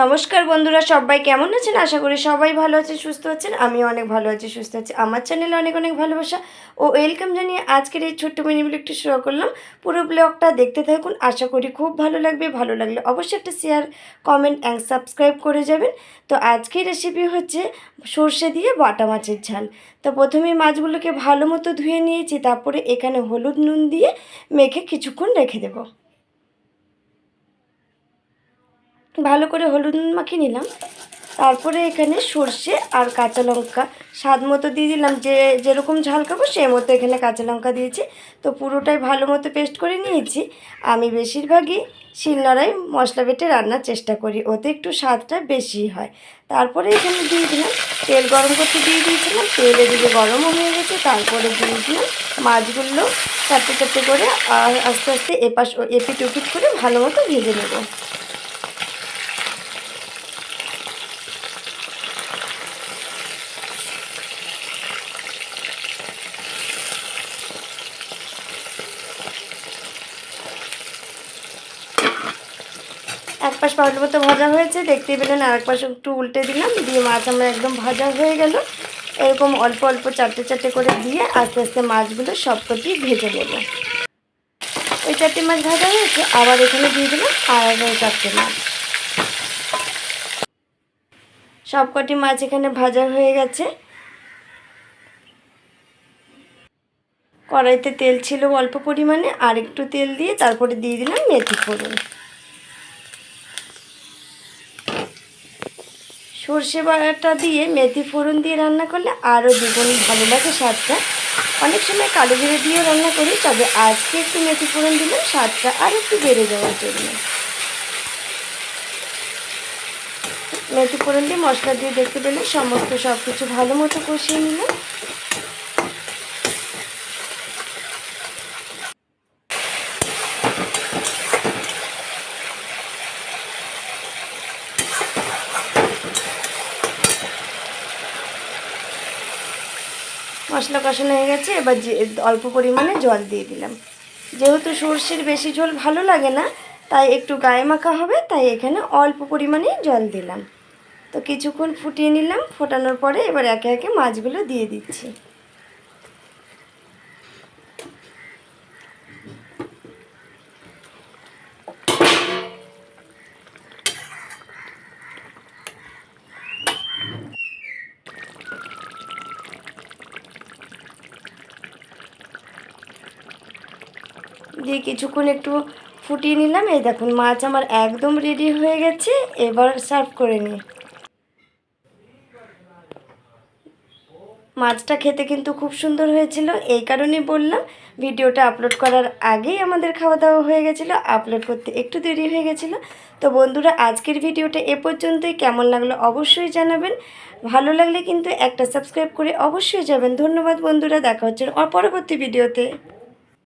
নমস্কার বন্ধুরা, সবাই কেমন আছেন? আশা করি সবাই ভালো আছেন, সুস্থ আছেন আমি অনেক ভালো আছি, সুস্থ আছি। আমার চ্যানেলে অনেক অনেক ভালোবাসা ও ওয়েলকাম জানিয়ে আজকের এই ছোট্ট মিনি একটু শুরু করলাম। পুরো ব্লগটা দেখতে থাকুন, আশা করি খুব ভালো লাগবে। ভালো লাগলে অবশ্যই একটা শেয়ার কমেন্ট অ্যান্ড সাবস্ক্রাইব করে যাবেন। তো আজকের রেসিপি হচ্ছে সর্ষে দিয়ে বাটা মাছের ঝাল। তো প্রথমে মাছগুলোকে ভালো মতো ধুয়ে নিয়েছি, তারপরে এখানে হলুদ নুন দিয়ে মেখে কিছুক্ষণ রেখে দেবো। ভালো করে হলুদ মাখিয়ে নিলাম। তারপরে এখানে সর্ষে আর কাঁচা লঙ্কা স্বাদ মতো দিয়ে দিলাম। যে যেরকম ঝাল খাব সে মতো এখানে কাঁচা লঙ্কা দিয়েছি। তো পুরোটাই ভালো মতো পেস্ট করে নিয়েছি। আমি বেশিরভাগই শিলনোড়ায় মশলা বেটে রান্নার চেষ্টা করি। ওতে একটু স্বাদটা বেশি হয়। তারপরে এখানে দিয়ে দিলাম তেল গরম করতে দিয়ে দিয়েছিলাম। তেল এদিকে গরমও হয়ে গেছে। তারপরে দিয়ে দিলাম মাছগুলো চারটে চারটে করে আর আস্তে আস্তে এপাশ এপিট উপিট করে ভালো মতো ভেজে নেব। এক পাশ পাউডার মতো ভাজা হয়েছে, দেখতেই পেলেন আর এক পাশ একটু উল্টে দিলাম, দিয়ে মাছ আমার একদম ভাজা হয়ে গেল। এরকম অল্প অল্প চারটে চারটে করে দিয়ে আস্তে আস্তে মাছগুলো সব কটি ভেজে নেব। ওই চারটে মাছ ভাজা হয়েছে, আবার এখানে দিয়ে দিলাম আর চারটে মাছ। সব কটি মাছ এখানে ভাজা হয়ে গেছে। কড়াইতে তেল ছিল অল্প পরিমাণে, আর একটু তেল দিয়ে তারপরে দিয়ে দিলাম মেথি ফোড়ন। সর্ষে বাটা দিয়ে মেথি ফোড়ন দিয়ে রান্না করলে আরও দ্বিগুণ ভালো লাগে স্বাদটা। অনেক সময় কালো জিরে দিয়েও রান্না করি, তবে আজকে একটু মেথি ফোড়ন দিলে স্বাদটা আরও একটু বেড়ে যাওয়ার জন্য। মেথি ফোড়ন দিয়ে মশলা দিয়ে দেখতে পেলে সমস্ত সব কিছু ভালো মতো কষিয়ে নিলাম। মশলা কষানো হয়ে গেছে, এবার অল্প পরিমাণে জল দিয়ে দিলাম। যেহেতু সর্ষের বেশি ঝোল ভালো লাগে না, তাই একটু গায়ে মাখা হবে, তাই এখানে অল্প পরিমাণে জল দিলাম। তো কিছুক্ষণ ফুটিয়ে নিলাম, ফোটানোর পরে এবার একে একে মাছগুলো দিয়ে দিচ্ছি। দিয়ে কিছুক্ষণ একটু ফুটিয়ে নিলাম। এই দেখুন, মাছ আমার একদম রেডি হয়ে গেছে। এবার সার্ভ করে নিই। মাছটা খেতে কিন্তু খুব সুন্দর হয়েছিল। এই কারণেই বললাম, ভিডিওটা আপলোড করার আগেই আমাদের খাওয়া দাওয়া হয়ে গেছিল। আপলোড করতে একটু দেরি হয়ে গেছিল। তো বন্ধুরা, আজকের ভিডিওটা এ পর্যন্তই। কেমন লাগল অবশ্যই জানাবেন। ভালো লাগলে কিন্তু একটা সাবস্ক্রাইব করে অবশ্যই যাবেন। ধন্যবাদ বন্ধুরা, দেখা হচ্ছে পরবর্তী ভিডিওতে।